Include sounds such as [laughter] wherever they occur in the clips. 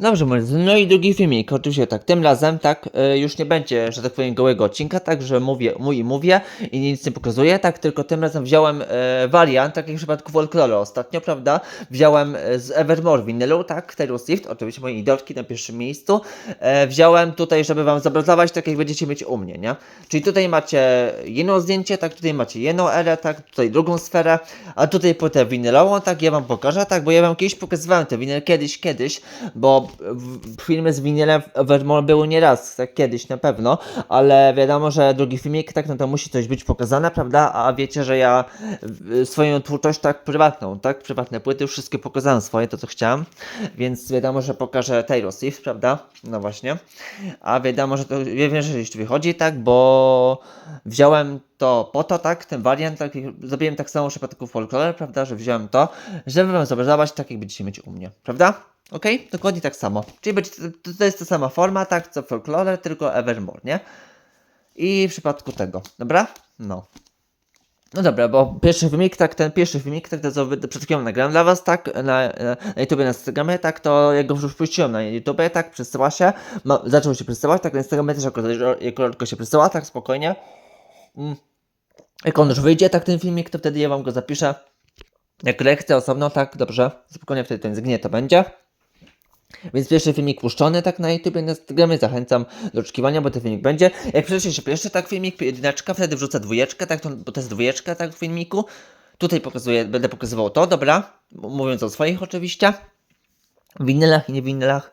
Dobrze, drodzy. No i drugi filmik, oczywiście tak, tym razem tak, y, już nie będzie, że tak powiem, gołego odcinka, tak, że mówię, mój mówię i nic nie pokazuję, tak, tylko tym razem wziąłem y, wariant, tak jak w przypadku Folklore ostatnio, prawda, wziąłem y, z Evermore winylu, tak, Taylor Swift, oczywiście mojej idolki na pierwszym miejscu, e, wziąłem tutaj, żeby wam zobrazować, tak jak będziecie mieć u mnie, nie, czyli tutaj macie jedno zdjęcie, tak, tutaj macie jedną erę, tak, tutaj drugą sferę, a tutaj płytę winylową, tak, ja wam pokażę, tak, bo ja wam kiedyś pokazywałem te winyl, kiedyś, kiedyś, bo filmy z winylem w Evermore były nieraz, tak, kiedyś na pewno, ale wiadomo, że drugi filmik, tak, no to musi coś być pokazane, prawda, a wiecie, że ja y, swoją twórczość, tak, prywatną, tak, prywatne płyty, już wszystkie pokazałem swoje, to co chciałem, więc wiadomo, że pokażę Taylor Swift, prawda, no właśnie, a wiadomo, że to, wiem, że jeśli wychodzi, tak, bo wziąłem to po to, tak, ten wariant, tak, zrobiłem tak samo w przypadku folklore, prawda, że wziąłem to, żeby wam zobrazować tak, jak będziecie mieć u mnie, prawda? Okej? Dokładnie tak samo. Czyli będzie, to, jest ta sama forma, tak, co folklore, tylko Evermore, nie? I w przypadku tego, dobra? No. No dobra, bo pierwszy filmik, tak, ten pierwszy filmik, tak, to co przed chwilą nagrałem dla was, tak, na, na, na YouTube, na Instagramie, tak, to jak go już puściłem na YouTube, tak, przesyła się, ma, zaczął się przesyłać, tak, na Instagramie też jako, jako się przesyła, tak, spokojnie. Mm. Jak on już wyjdzie, tak, ten filmik, to wtedy ja wam go zapiszę. Jak lekcję osobno, tak, dobrze, spokojnie wtedy nie zgnie, to będzie. Więc pierwszy filmik puszczony tak na YouTube, na Instagramie, zachęcam do oczekiwania, bo ten filmik będzie. Jak przejdzie się pierwszy tak filmik, jedyneczka, wtedy wrzucę dwójeczkę, tak, to, bo to jest dwójeczka tak w filmiku. Tutaj pokazuję, będę pokazywał to, dobra, mówiąc o swoich oczywiście. Winylach i nie winylach.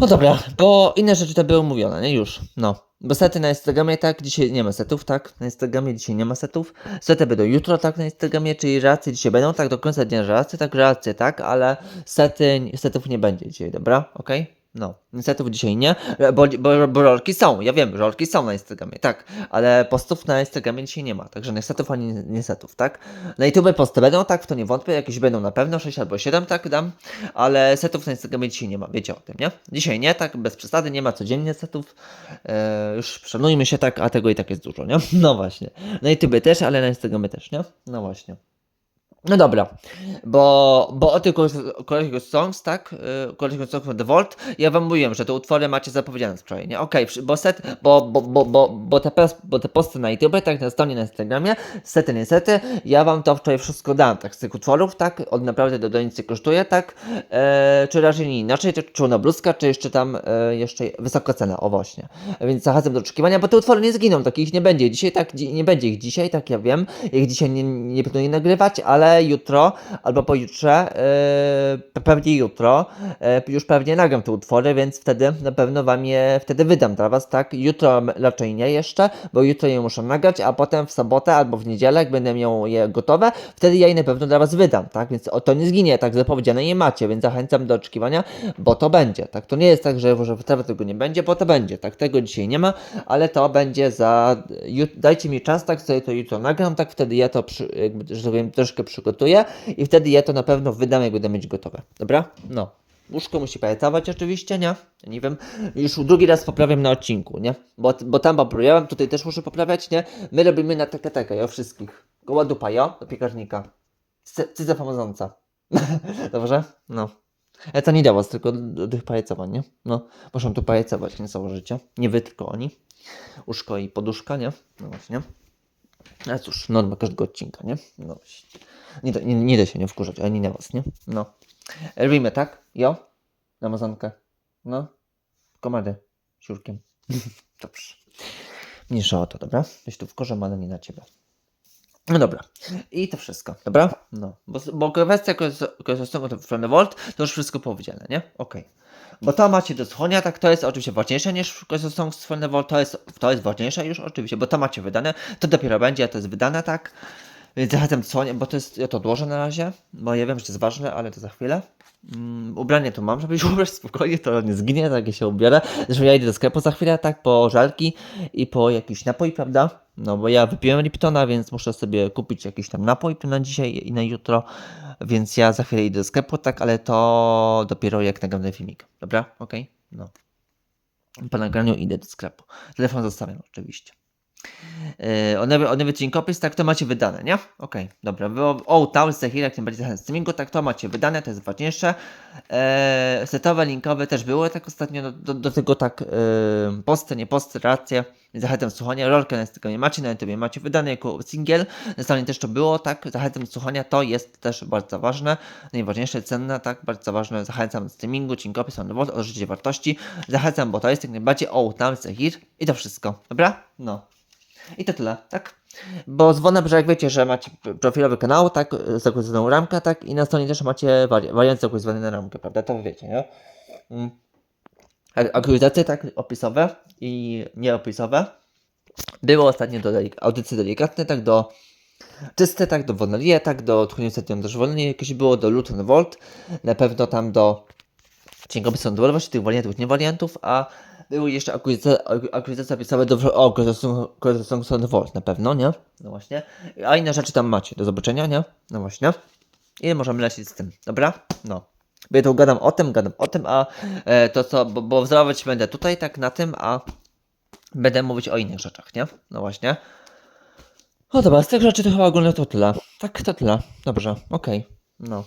No dobra, bo inne rzeczy to były mówione, nie? Już, no. Bo sety na Instagramie, tak, dzisiaj nie ma setów, tak, na Instagramie dzisiaj nie ma setów. Sety będą jutro, tak, na Instagramie, czyli reakcje dzisiaj będą, tak, do końca dnia reakcje, tak, reakcje, tak, ale sety, setów nie będzie dzisiaj, dobra, okej? No, setów dzisiaj nie, bo, bo, bo rolki są, ja wiem, rolki są na Instagramie, tak, ale postów na Instagramie dzisiaj nie ma, także nie setów ani nie setów, tak. Na YouTube posty będą, tak, w to nie wątpię, jakieś będą na pewno, 6 albo 7, tak, dam, ale setów na Instagramie dzisiaj nie ma, wiecie o tym, nie? Dzisiaj nie, tak, bez przesady, nie ma codziennie setów, e, już szanujmy się, tak, a tego i tak jest dużo, nie? [laughs] No właśnie. Na YouTube też, ale na Instagramie też, nie? No właśnie. No dobra, bo, bo o tych kolejnych songs, tak, yy, kolejnych songs The Vault, ja wam mówiłem, że te utwory macie zapowiedziane wczoraj, nie? Okej, przy- bo set, bo, bo, bo, bo, bo, te, bo te posty na YouTube, tak, na stronie, na Instagramie, sety, nie sety, ja wam to wczoraj wszystko dałem, tak, z tych utworów, tak, od naprawdę do, do nic nie kosztuje, tak, e, czy raczej nie inaczej, czy czarna bluzka, czy jeszcze tam e, jeszcze wysoka cena, o właśnie. Więc zachęcam do oczekiwania, bo te utwory nie zginą, takich nie będzie. Dzisiaj tak, nie będzie ich dzisiaj, tak ja wiem. Ich dzisiaj nie, nie je nagrywać, ale jutro albo pojutrze, e, pewnie jutro, e, już pewnie nagram te utwory, więc wtedy na pewno wam je wtedy wydam dla was, tak? Jutro raczej nie jeszcze, bo jutro je muszę nagrać, a potem w sobotę albo w niedzielę, jak będę miał je gotowe, wtedy ja je na pewno dla was wydam, tak? Więc to nie zginie, tak zapowiedziane nie macie, więc zachęcam do oczekiwania, bo to będzie, tak? To nie jest tak, że może wtedy tego nie będzie, bo to będzie, tak? Tego dzisiaj nie ma, ale to będzie za... Dajcie mi czas, tak? Sobie to jutro nagram, tak? Wtedy ja to, przy... jakby, że tak powiem, troszkę przygotuję i wtedy ja to na pewno wydam, jak będę mieć gotowe, dobra? No. Łóżko musi pamiętać oczywiście, nie? Nie wiem, już drugi raz poprawiam na odcinku, nie? Bo, bo tam poprawiałem, tutaj też muszę poprawiać, nie? My robimy na tekę tekę, ja wszystkich. Goła dupa, jo? Do piekarnika. Cy- Cyza pomodząca. [laughs] Dobrze? No. Ale to nie was, tylko do, tych pajacowań, nie? No, muszą tu pajacować, nie założycie. Nie wy, tylko oni. Łóżko i poduszka, nie? No właśnie. Ale cóż, norma każdego odcinka, nie? No właśnie. Nie, da- nie, nie da się nie wkurzać, ani na was, nie? No. Robimy, tak? Jo? Na Amazonkę. No. Komady. Siurkiem. [laughs] Dobrze. Mniejsza o to, dobra? Weź tu wkurzam, ale nie na ciebie. No dobra. I to wszystko, dobra? No. Bo, bo kwestia korzystania from the Vault to już wszystko powiedziane, nie? Okej. Bo to macie do słuchania, tak, to jest oczywiście ważniejsze niż korzystanie z the Vault, to jest, to jest ważniejsze już oczywiście, bo to macie wydane, to dopiero będzie, to jest wydane, tak? Więc zachęcam do słuchania, bo to jest, ja to odłożę na razie, bo ja wiem, że to jest ważne, ale to za chwilę. Mm, ubranie tu mam, żeby się ubrać spokojnie, to nie zginie, tak ja się ubiorę. Zresztą ja idę do sklepu za chwilę, tak, po żelki i po jakiś napój, prawda? No bo ja wypiłem Liptona, więc muszę sobie kupić jakiś tam napój na dzisiaj i na jutro, więc ja za chwilę idę do sklepu, tak, ale to dopiero jak nagram ten filmik, dobra? Okej? No. Po nagraniu idę do sklepu. Telefon zostawiam oczywiście. O nowy, o nowy tak to macie wydane, nie? Okej, dobra. Bo o the Hill, jak tym bardziej zachęcam streamingu, tak to macie wydane, to jest ważniejsze. Eee, setowe, linkowe też były tak ostatnio, do, do, do tego tak yy, posty, nie posty, racje. Zachęcam słuchania, rolkę na tego nie macie, na YouTube macie wydane jako singiel. Na stronie też to było, tak, zachęcam słuchania, to jest też bardzo ważne, najważniejsze, cenne, tak, bardzo ważne. Zachęcam do streamingu, dziękopis, on o życie wartości. Zachęcam, bo to jest jak najbardziej o the Hill i to wszystko, dobra? No. I to tyle, tak? Bo dzwonę, że jak wiecie, że macie profilowy kanał, tak, z zakładaną ramkę, tak, i na stronie też macie wari wariant zakładany na ramkę, prawda? To wiecie, nie? Mm. Aktualizacje, tak, opisowe i nieopisowe. Było ostatnio do delik- audycji delikatne, tak, do czyste, tak, do Wonelie, tak, do ostatnio też wolnie jakieś było, do Luton Volt, na pewno tam do do właśnie tych wariantów, nie wariantów, a były jeszcze aktualizacje opisowe do o, Corazon Volt na pewno, nie? No właśnie. A inne rzeczy tam macie do zobaczenia, nie? No właśnie. I możemy lecieć z tym, dobra? No. Bo ja tu gadam o tym, gadam o tym, a e, to co, bo, bo wzorować będę tutaj tak na tym, a będę mówić o innych rzeczach, nie? No właśnie. No dobra, z tych rzeczy to chyba ogólnie to tyle. Tak, to tyle. Dobrze, okej. No.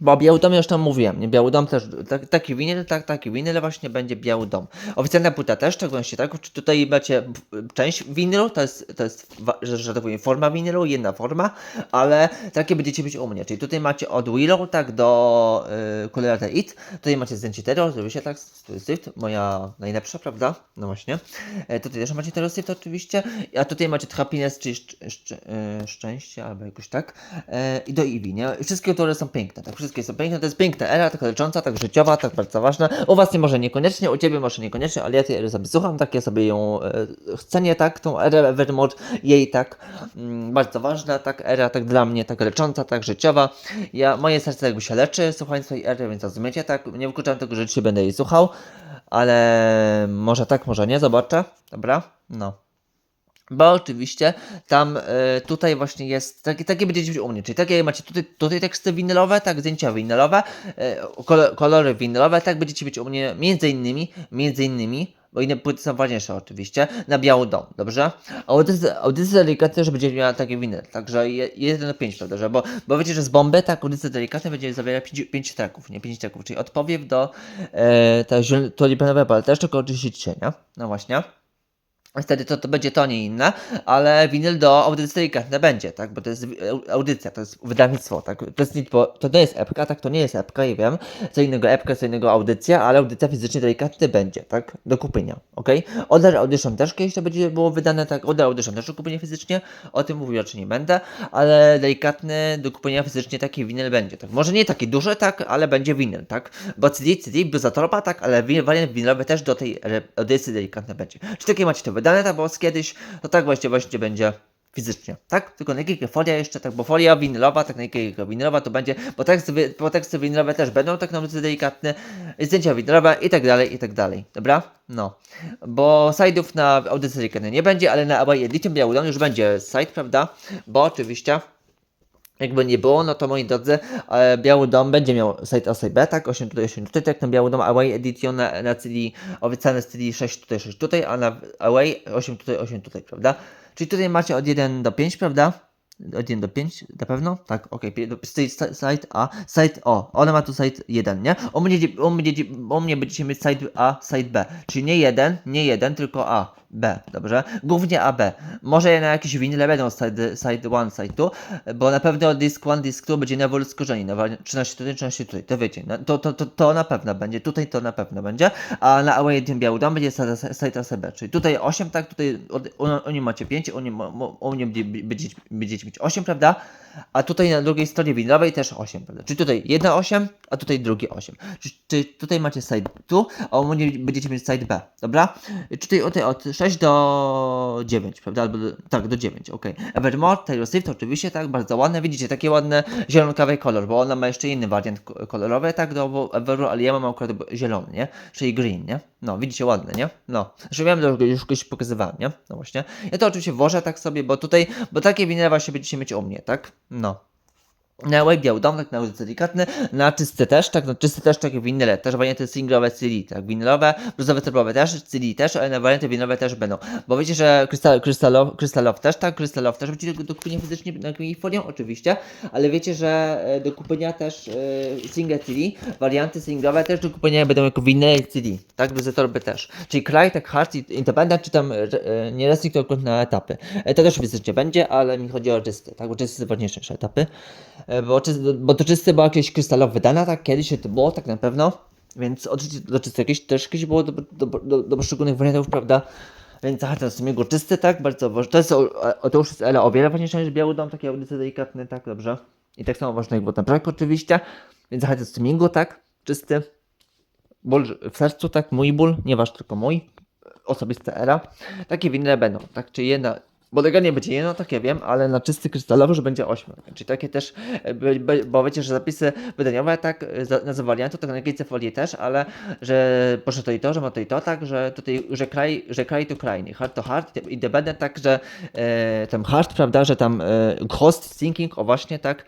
Bo Biały Dom już tam mówiłem, nie? Biały Dom też, tak, taki winyl, tak, taki winyl właśnie będzie Biały Dom. Oficjalna płyta też, tak właśnie tak, czy tutaj macie część winylu, to jest, to jest, że, tak powiem, forma winylu, jedna forma, ale takie będziecie mieć u mnie, czyli tutaj macie od Willow, tak, do y, Colorado It, tutaj macie zdjęcie Terror, oczywiście, tak, Swift, moja najlepsza, prawda, no właśnie, e, tutaj też macie Terror Swift oczywiście, a tutaj macie Happiness, czyli szcz, szcz, y, szczęście, albo jakoś tak, e, i do Eevee, nie, wszystkie autory są piękne, tak, są piękne, to jest piękna era, tak lecząca, tak życiowa, tak bardzo ważna, u was nie może niekoniecznie, u ciebie może niekoniecznie, ale ja tej ery sobie słucham, tak, ja sobie ją e, cenię, tak, tą erę Evermore, jej tak, mm, bardzo ważna, tak, era, tak dla mnie, tak lecząca, tak życiowa, ja, moje serce jakby się leczy, słuchając tej ery, więc rozumiecie, tak, nie wykluczam tego, że dzisiaj będę jej słuchał, ale może tak, może nie, zobaczę, dobra, no. Bo oczywiście tam y, tutaj właśnie jest, takie, takie będziecie mieć u mnie, czyli takie macie tutaj, tutaj teksty winylowe, tak, zdjęcia winylowe, y, kolo, kolory winylowe, tak będziecie mieć u mnie między innymi, między innymi, bo inne płyty są ważniejsze oczywiście, na biały dom, dobrze? A audycja, delikatna też będzie miała takie winy, także 1 do 5, prawda, że bo, bo wiecie, że z bomby, tak, audycja delikatna będzie zawierać 5 tracków, nie 5 tracków, czyli odpowiew do e, ta, to lipianowe, też tylko oczywiście, nie? No właśnie. Wtedy to, to będzie to nie inne, ale winyl do audycji delikatne będzie, tak? Bo to jest au- audycja, to jest wydawnictwo, tak? To, jest, nie- to nie jest epka, tak? To nie jest epka, ja wiem. Co innego epka, co innego audycja, ale audycja fizycznie delikatny będzie, tak? Do kupienia, ok? Other Audition też kiedyś to będzie było wydane, tak? Other Audition też do kupienia fizycznie, o tym mówił raczej nie będę, ale delikatny do kupienia fizycznie taki winyl będzie, tak? Może nie taki duży, tak? Ale będzie winyl, tak? Bo CD, CD, Bizatoropa, tak? Ale wi- wariant winylowy też do tej audycji delikatnej będzie. Czy takie macie to wydane, tak? Bo kiedyś, to tak właśnie, właśnie będzie fizycznie, tak? Tylko na jakiej folia jeszcze, tak, bo folia winylowa, tak na jakiej winylowa to będzie, bo teksty, bo teksty winylowe też będą tak naprawdę delikatne, zdjęcia winylowe i tak dalej, i tak dalej, dobra? No, bo slajdów na audycji nie będzie, ale na Away Edition Biały Dom już będzie slajd, prawda? Bo oczywiście jakby nie było, no to moi drodzy, e, Biały Dom będzie miał site OSB, tak? 8 tutaj, 8 tutaj, tak? Ten Biały Dom Away Edition na, na CD, obiecane z CD 6 tutaj, 6 tutaj, a na Away 8 tutaj, 8 tutaj, prawda? Czyli tutaj macie od 1 do 5, prawda? Od 1 do 5, na pewno? Tak, okej. Okay. Site A, site O. Ona ma tu site 1, nie? U mnie, u mnie, u mnie będziecie mieć site A, site B. Czyli nie 1, nie 1, tylko A. B, dobrze? Głównie AB. Może na jakieś winyle będą side, side 1, side 2, bo na pewno disk 1, disk 2 będzie na wolę skorzeni, wali- 13 tutaj, 13 tutaj, to wiecie, no, to, to, to, to na pewno będzie, tutaj to na pewno będzie, a na Away tym biały dom będzie side, side ACB, czyli tutaj 8, tak, tutaj od, u, u nie macie 5, u, mo- u mnie będzie- będziecie, będziecie mieć 8, prawda? A tutaj na drugiej stronie winylowej też 8, prawda? Czyli tutaj jedna 8, a tutaj drugie 8. Czyli, czyli tutaj macie side 2, a będziecie mieć side B, dobra? Tutaj od, od 6 do 9, prawda? Albo tak, do 9, ok. Evermore, Taylor Swift oczywiście, tak, bardzo ładne. Widzicie, takie ładne zielonkawy kolor, bo ona ma jeszcze inny wariant ko- kolorowy, tak, do Evermore, ale ja mam akurat zielony, nie? Czyli green, nie? No, widzicie, ładne, nie? No. Zresztą miałem już kiedyś pokazywałem, nie? No właśnie. Ja to oczywiście włożę tak sobie, bo tutaj, bo takie winyle właśnie będziecie mieć u mnie, tak? No. Na biały dom, tak na ulicy delikatny, na czysty też, tak, no czysty też takie winyle, też warianty singlowe CD, tak, winylowe, bluzowe, turbowe też, CD też, ale na warianty winylowe też będą, bo wiecie, że krystal, krystalow, krystalow też, tak, krystalow też będzie do, do kupienia fizycznie na folią, oczywiście, ale wiecie, że e, do kupienia też e, single CD, warianty singlowe też do kupienia będą jako winyle CD, tak, bluzy, torby też, czyli kraj, tak, hard, independent, czy tam e, nie restricted tylko na etapy, to też fizycznie będzie, ale mi chodzi o czysty, tak, bo czysty są ważniejsze etapy, bo, czysty, bo to czysty była jakieś krystalowo wydana, tak? Kiedyś to było, tak na pewno. Więc oczywiście do czysty jakieś też jakieś było do, do, do, do poszczególnych wariantów, prawda? Więc zachęcam z jego czysty, tak? Bardzo ważne. To jest o, o, to już jest ale o wiele ważniejsze niż biały dom, takie audycje delikatne, tak? Dobrze. I tak samo ważne jak woda brak oczywiście. Więc zachęcam z streamingu, tak? Czysty. Ból w sercu, tak? Mój ból, nie wasz, tylko mój. Osobiste era. Takie winne będą, tak? Czy jedna, bo tego nie będzie. Jedno, tak ja wiem, ale na czysty krystalowy, że będzie 8. Czyli takie też, e, bo wiecie, że zapisy wydaniowe tak e, za- na zawariantu, tak na kilce folii też, ale że proszę to i to, że ma to i to, tak, że tutaj, że kraj, że kraj to hard to hard, independent, tak, że e, tam hard, prawda, że tam e, host thinking, o właśnie, tak,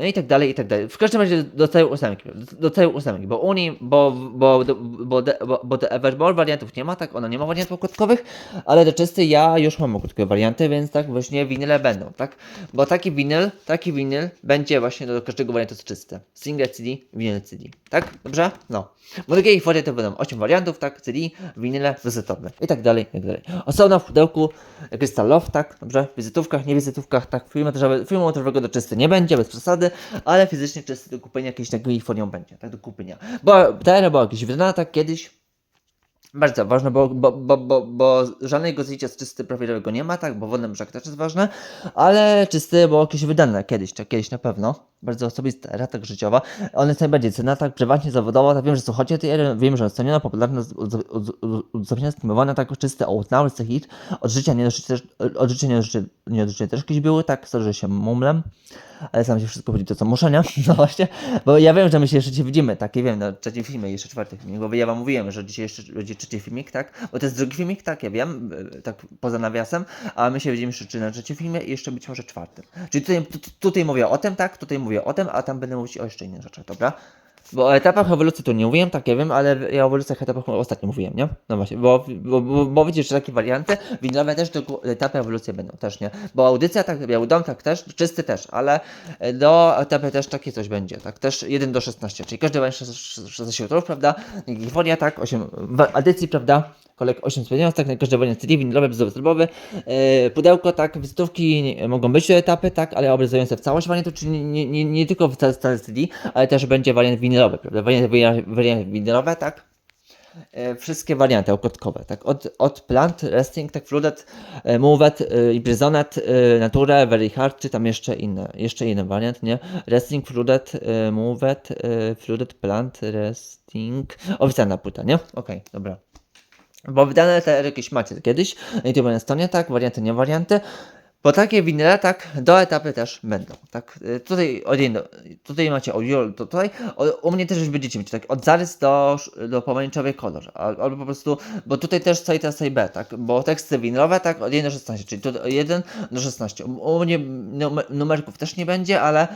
no i tak dalej, i tak dalej. W każdym razie do całej ósemki, do, do całej ósemki, bo Unii, bo, bo, bo, bo, bo, bo wariantów nie ma, tak, ona nie ma wariantów okładkowych, ale do czystej ja już mam okładkowe warianty, więc tak właśnie winyle będą, tak, bo taki winyl, taki winyl będzie właśnie do każdego wariantu z czyste. Single CD, winyl CD, tak, dobrze? No. Bo takiej kwoty to będą 8 wariantów, tak, CD, winyle, wizytowe i tak dalej, i tak dalej. Osobno w pudełku krystalow, tak, dobrze, w wizytówkach, nie wizytówkach, tak, filmu motorowego do czysty nie będzie, bez przesady, ale fizycznie czysty do kupienia jakiejś takiej folią będzie, tak, do kupienia. Bo ta era była jakaś wydana tak kiedyś, bardzo ważne, bo, bo, bo, bo, bo żadnego zlicia z czysty profilowego nie ma, tak, bo wodny brzeg też jest ważne, ale czysty było jakieś wydane kiedyś, tak, kiedyś na pewno. Bardzo osobista era, tak życiowa. One sobie będzie cena, tak, prywatnie, zawodowo, tak, wiem, że słuchacie tej ery, wiem, że jest ceniona, popularna, udostępniona, streamowana, tak, czysty out now, it's a hit. Od życia nie do od życia nie do nie do też jakieś były, tak, sorry, że się mumlem ale sam się wszystko chodzi to co muszę, nie? [laughs] No właśnie, bo ja wiem, że my się jeszcze widzimy, tak, ja wiem, na trzecim filmie, jeszcze czwarty filmik, bo ja wam mówiłem, że dzisiaj jeszcze będzie trzeci filmik, tak, bo to jest drugi filmik, tak, ja wiem, y, tak poza nawiasem, a my się widzimy jeszcze na trzecim filmie i jeszcze być może czwartym. Czyli tutaj, tu, tutaj mówię o tym, tak, tutaj mówię o tym, a tam będę mówić o jeszcze innych rzeczach, dobra? Bo o etapach ewolucji to nie mówiłem, tak ja wiem, ale ja o ewolucjach etapach ostatnio mówiłem, nie? No właśnie, bo, bo, bo, bo wiecie, że takie warianty winylowe też do etapy ewolucji będą, też nie? Bo audycja, tak, biały dom, tak też, czysty też, ale do etapy też takie coś będzie, tak? Też 1 do 16, czyli każdy ma 16 utworów, prawda? Gifonia, tak, 8 w edycji, prawda? Kolek 8 spółdzielni, tak, na każdy wariant CD, winylowy, bzowy, strobowy, yy, pudełko, tak, wizytówki mogą być etapy, tak, ale obrazujące w całość wariantu, czyli nie, nie, nie tylko w całe całe CD, ale też będzie wariant winylowy, prawda? Wariant, wariant, wariant winylowe, tak? E, wszystkie warianty okładkowe, tak, od, od Plant, Resting, tak, Flooded, e, Moved, e, Imprisonet, e, Nature, Very Hard, czy tam jeszcze inne, jeszcze jeden wariant, nie? Resting, Flooded, Moved, e, Flooded, Plant, Resting, oficjalna płyta, nie? Okej, dobra. Bo wydane te jakieś macie kiedyś, YouTube na stronie, tak, warianty, nie warianty. Bo takie winyle, tak, do etapy też będą, tak, y, tutaj, od jedno, tutaj macie audio, to tutaj, u mnie też już będziecie mieć, tak, od zarys do, do pomarańczowy kolor, al- albo po prostu, bo tutaj też C i T, C i B, tak, bo teksty winylowe, tak, od 1 do 16, czyli od 1 do 16, u, mnie numer, numerków też nie będzie, ale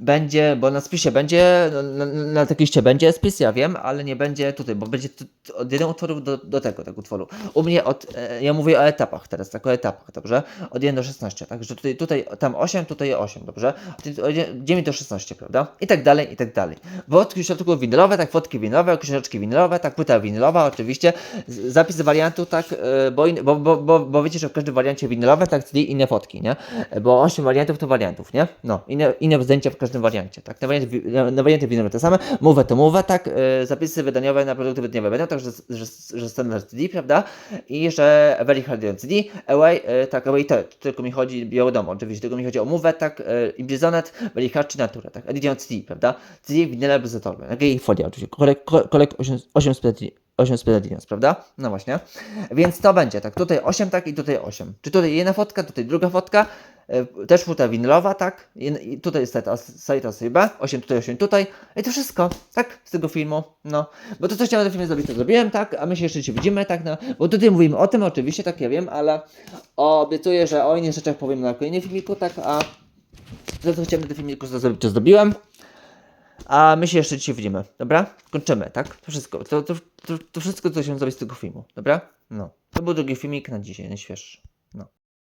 będzie, bo na spisie będzie, na, na, na tekście będzie spis, ja wiem, ale nie będzie tutaj, bo będzie od jednego utworu do, do tego, tak utworu. U mnie od, e, ja mówię o etapach teraz, tak o etapach, dobrze? Od 1 do 16, także tutaj, tutaj tam 8, tutaj 8, dobrze? Od- Od 9 do 16, prawda? I tak dalej, i tak dalej. Wodki w środku winylowe, tak, fotki winylowe, książeczki winylowe, tak, płyta winylowa oczywiście, zapis wariantu, tak, e, bo, in, bo, bo, bo, bo wiecie, że w każdym wariancie winylowe, tak, czyli inne fotki, nie? Bo 8 wariantów to wariantów, nie? No, inne, inne zdjęcia w każdym wariancie, tak? Na warianty, na, warianty winylowe te same, mówę to mówę, tak? E, zapisy wydaniowe na produkty wydaniowe będą, także że, że, że standard CD, prawda? I jeszcze Very Hard CD, Away, tak, Away to, tylko mi chodzi, biały dom, oczywiście, tylko mi chodzi o mówę, tak? E, Imprisonet, Very Hard czy Natura, tak? Edition CD, prawda? CD, winyle, bezetowe, jak i folia oczywiście, kolek, ko- kolek 8, 8 split 8 Spedalinos, prawda? No właśnie. Więc to będzie tak. Tutaj 8, tak i tutaj 8. Czy tutaj jedna fotka, tutaj druga fotka. E, Też płyta winylowa, tak? I tutaj jest sajta sobie 8 tutaj, 8 tutaj. I to wszystko, tak? Z tego filmu. No. Bo to, co chciałem w tym filmie zrobić, to zrobiłem, tak? A my się jeszcze się widzimy, tak? No. Bo tutaj mówimy o tym, oczywiście, tak ja wiem, ale obiecuję, że o innych rzeczach powiem na kolejnym filmiku, tak? A to co chciałem na tym filmiku zrobić, to zrobiłem. A my się jeszcze dzisiaj widzimy, dobra? Kończymy, tak? To wszystko, to, to, to, to wszystko, co chciałem zrobić z tego filmu, dobra? No. To był drugi filmik na dzisiaj, najświeższy.